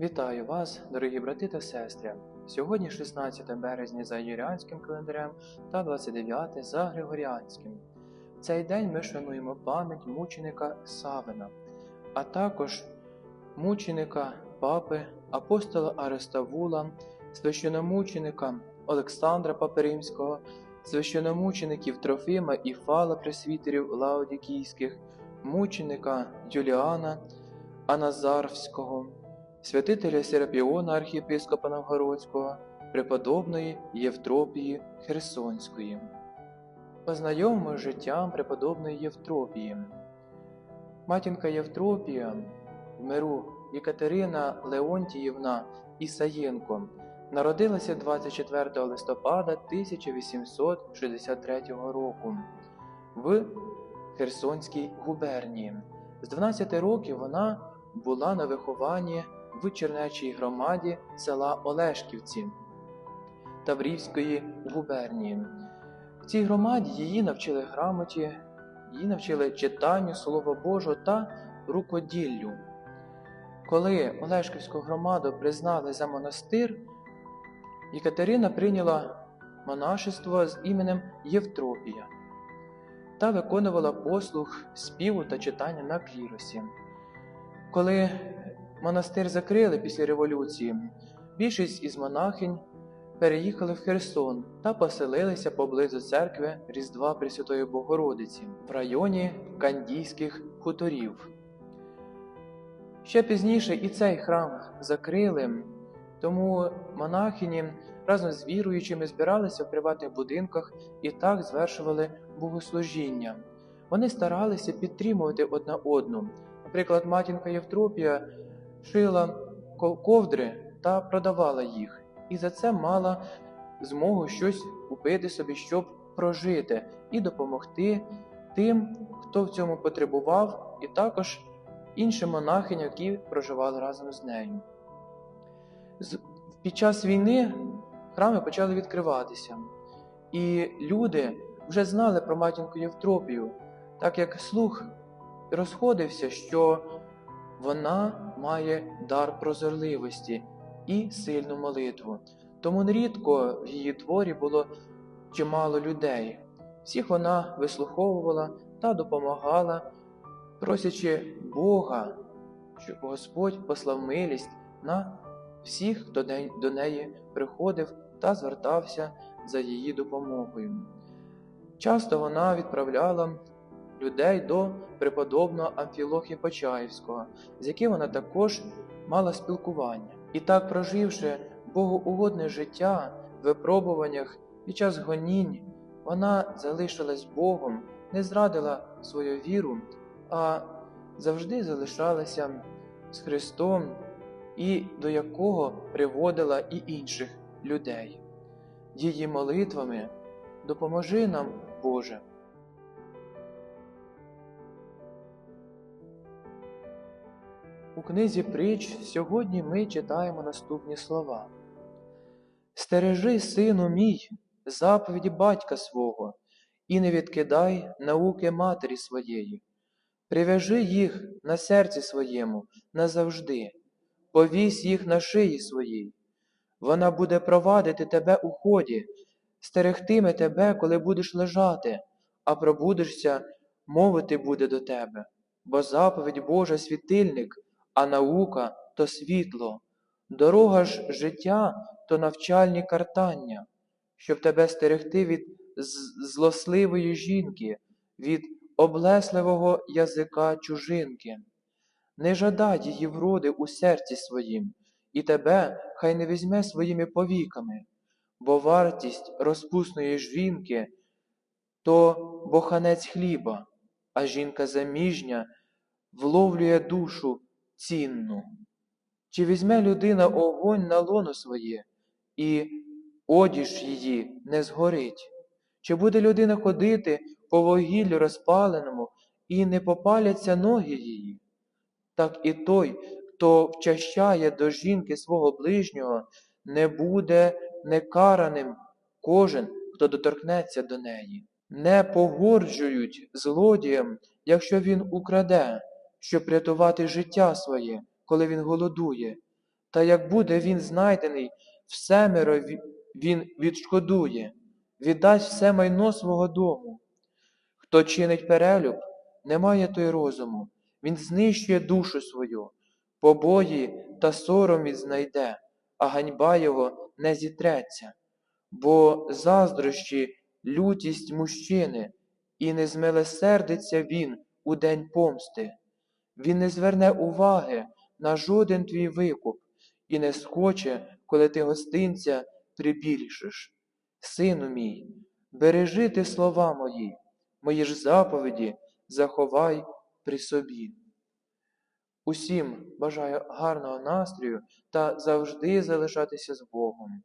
Вітаю вас, дорогі брати та сестри. Сьогодні 16 березня за юріанським календарем та 29 за Григоріанським. В цей день ми шануємо пам'ять мученика Савина, а також мученика папи, апостола Ареставула, священомученика Олександра Паперимського, священомучеників Трофима і Фала пресвітерів Лаодікійських, мученика Юліана Аназарвського святителя Серапіона архієпископа Новгородського, преподобної Євтропії Херсонської. Познайомимо з життям преподобної Євтропії. Матінка Євтропія в миру Єкатерина Леонтіївна Ісаєнко народилася 24 листопада 1863 року в Херсонській губернії. З 12 років вона була на вихованні в Чернечій громаді села Олешківці Таврівської губернії. В цій громаді її навчили грамоті, її навчили читанню Слова Божого та рукоділлю. Коли Олешківську громаду признали за монастир, Єкатерина прийняла монашество з іменем Євтропія та виконувала послуг співу та читання на кліросі. Коли монастир закрили після революції, більшість із монахинь переїхали в Херсон та поселилися поблизу церкви Різдва Пресвятої Богородиці в районі Кандійських хуторів. Ще пізніше і цей храм закрили, тому монахині разом з віруючими збиралися в приватних будинках і так звершували богослужіння. Вони старалися підтримувати одна одну. Наприклад, матінка Євтропія шила ковдри та продавала їх, і за це мала змогу щось купити собі, щоб прожити, і допомогти тим, хто в цьому потребував, і також іншим монахиням, які проживали разом з нею. Під час війни храми почали відкриватися, і люди вже знали про матінку Євтропію, так як слух розходився, що вона має дар прозорливості і сильну молитву. Тому нерідко в її творі було чимало людей. Всіх вона вислуховувала та допомагала, просячи Бога, щоб Господь послав милість на всіх, хто до неї приходив та звертався за її допомогою. Часто вона відправляла людей до преподобного Амфілохи Почаївського, з яким вона також мала спілкування. І так, проживши богоугодне життя в випробуваннях під час гонінь, вона залишилась Богом, не зрадила свою віру, а завжди залишалася з Христом, і до якого приводила і інших людей. Її молитвами допоможи нам, Боже. У книзі притч сьогодні ми читаємо наступні слова. Стережи, сину мій, заповіді батька свого, і не відкидай науки матері своєї, прив'яжи їх на серці своєму назавжди, повісь їх на шиї своїй. Вона буде провадити тебе у ході, стерегтиме тебе, коли будеш лежати, а пробудешся, мовити буде до тебе, бо заповідь Божа світильник а наука то світло, дорога ж життя то навчальні картання, щоб тебе стерегти від злосливої жінки, від облесливого язика чужинки. Не жадай її вроди у серці своїм, і тебе хай не візьме своїми повіками, бо вартість розпусної жінки то боханець хліба, а жінка заміжня вловлює душу цінну. Чи візьме людина огонь на лоно своє, і одіж її не згорить? Чи буде людина ходити по вугіллю розпаленому і не попаляться ноги її? Так і той, хто вчащає до жінки свого ближнього, не буде некараним кожен, хто доторкнеться до неї. Не погорджують злодіям, якщо він украде, щоб рятувати життя своє, коли він голодує, Та як буде він знайдений, всемиро він відшкодує, віддасть все майно свого дому. Хто чинить перелюб, не має той розуму, він знищує душу свою, побої та сором знайде, а ганьба його не зітреться. Бо заздрощі лютість мужчини, і не змилосердиться він у день помсти. Він не зверне уваги на жоден твій викуп і не схоче, коли ти гостинця прибільшиш. Сину мій, бережи ти слова мої, мої ж заповіді заховай при собі. Усім бажаю гарного настрою та завжди залишатися з Богом.